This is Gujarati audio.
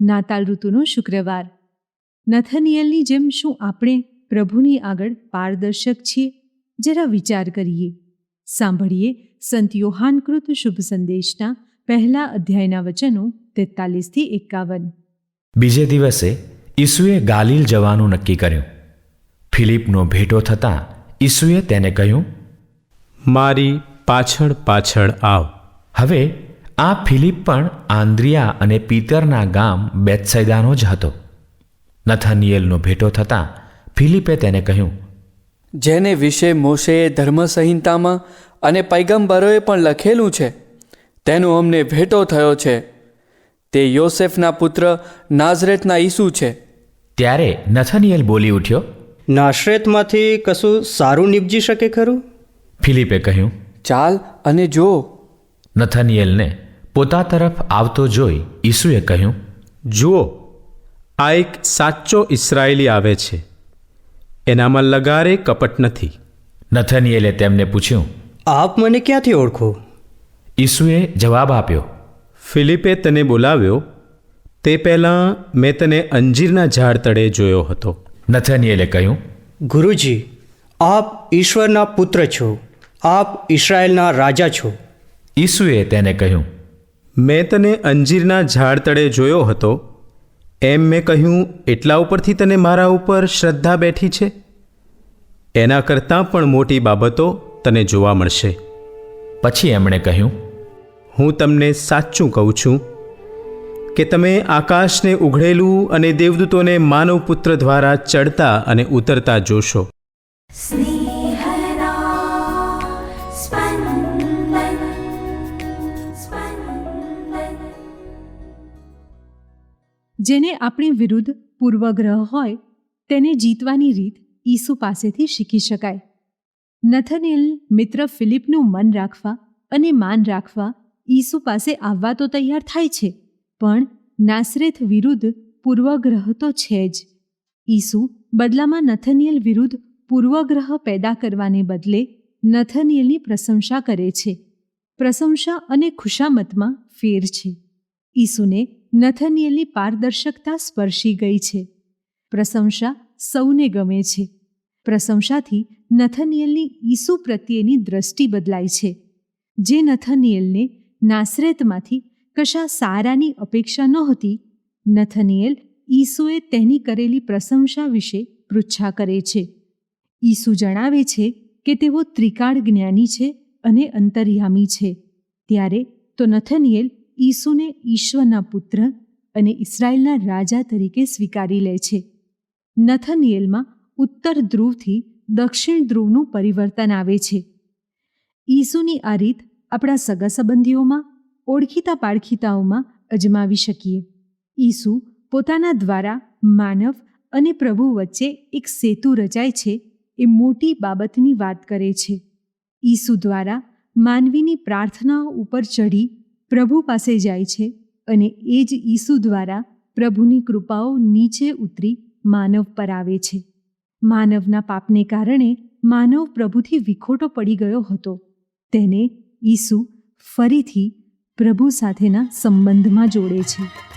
નાતાલ ઋતુનો શુક્રવાર. નથનિયલની જેમ શું આપણે પ્રભુની આગળ પારદર્શક છીએ? જરા વિચાર કરીએ. સાંભળીએ સંત યોહાનકૃત શુભ સંદેશના પહેલા અધ્યાયના વચનો તેતાલીસથી એકાવન. બીજે દિવસે ઈસુએ ગાલિલ જવાનું નક્કી કર્યું. ફિલિપનો ભેટો થતાં ઈસુએ તેને કહ્યું મારી પાછળ પાછળ આવ. હવે આ ફિલિપ પણ આંદ્રિયા અને પીતરના ગામ બેત્સૈદાનો જ હતો. નથાનિયેલનો ભેટો થતાં ફિલિપે તેને કહ્યું જેને વિશે મોશેએ ધર્મસંહિતામાં અને પૈગંબરોએ પણ લખેલું છે તેનો અમને ભેટો થયો છે. તે યોસેફના પુત્ર નાઝરેતના ઈસુ છે. ત્યારે નથનિયેલ બોલી ઉઠ્યો નાશરેતમાંથી કશું સારું નીપજી શકે ખરું? ફિલિપે કહ્યું ચાલ અને જો. નથનિયેલને પોતા તરફ આવતો જોઈ ઈસુએ કહ્યું જુઓ આ એક સાચો ઇસરાયેલી આવે છે. એનામાં લગારે કપટ નથી. નથનિયેલે તેમને પૂછ્યું આપ મને ક્યાંથી ઓળખો? ઈસુએ જવાબ આપ્યો ફિલિપે તને બોલાવ્યો તે પહેલાં મેં તને અંજીરના ઝાડ તળે જોયો હતો. નથનિયેલે કહ્યું ગુરુજી આપ ઈશ્વરના પુત્ર છો આપ ઇસરાયેલના રાજા છો. ઈસુએ તેને કહ્યું મેં તને અંજીરના ઝાડ તળે જોયો હતો એમ મેં કહ્યું એટલા ઉપરથી તને મારા ઉપર શ્રદ્ધા બેઠી છે? એના કરતાં પણ મોટી બાબતો તને જોવા મળશે. પછી એમણે કહ્યું હું તમને સાચું કહું છું કે તમે આકાશને ઉઘડેલું અને દેવદૂતોને માનવપુત્ર દ્વારા ચડતા અને ઉતરતા જોશો. સ્નેહ જેને આપણી વિરુદ્ધ પૂર્વગ્રહ હોય, તેને જીતવાની રીત ઈસુ પાસેથી શીખી શકાય. નથનેલ મિત્ર ફિલિપનું મન રાખવા અને માન રાખવા ઈસુ પાસે આવવા તો તૈયાર થાય છે, પણ નાસરેથ વિરુદ્ધ પૂર્વગ્રહ તો છે જ. ઈસુ બદલામાં નથનિયલ વિરુદ્ધ પૂર્વગ્રહ પેદા કરવાને બદલે નથનિયલની પ્રશંસા કરે છે. પ્રશંસા અને ખુશામતમાં ફેર છે. ઈસુને નથનિયલની પારદર્શકતા સ્પર્શી ગઈ છે. પ્રશંસા સૌને ગમે છે. પ્રશંસાથી નથનિયલની ઈસુ પ્રત્યેની દ્રષ્ટિ બદલાય છે. જે નથનિયલને નાસરેતમાંથી કશા સારાની અપેક્ષા નહોતી, નથનિયલ ઈસુએ તેની કરેલી પ્રશંસા વિશે પૃચ્છા કરે છે. ઈસુ જણાવે છે કે તેઓ ત્રિકાળ જ્ઞાની છે અને અંતર્યામી છે. ત્યારે તો નથનિયેલ ઈસુને ઈશ્વરના પુત્ર અને ઇસરાયેલના રાજા તરીકે સ્વીકારી લે છે. નથનિયેલમાં ઉત્તર ધ્રુવથી દક્ષિણ ધ્રુવનું પરિવર્તન આવે છે. ઈસુની આ રીત આપણા સગા સંબંધીઓમાં ઓળખીતા પાળખીતાઓમાં અજમાવી શકીએ. ઈસુ પોતાના દ્વારા માનવ અને પ્રભુ વચ્ચે એક સેતુ રચાય છે એ મોટી બાબતની વાત કરે છે. ઈસુ દ્વારા માનવીની પ્રાર્થનાઓ ઉપર ચઢી પ્રભુ પાસે જાય છે અને એ જ ઈસુ દ્વારા પ્રભુની કૃપાઓ નીચે ઉતરી માનવ પર આવે છે. માનવના પાપને કારણે માનવ પ્રભુથી વિખોટો પડી ગયો હતો. તેને ઈસુ ફરીથી પ્રભુ સાથેના સંબંધમાં જોડે છે.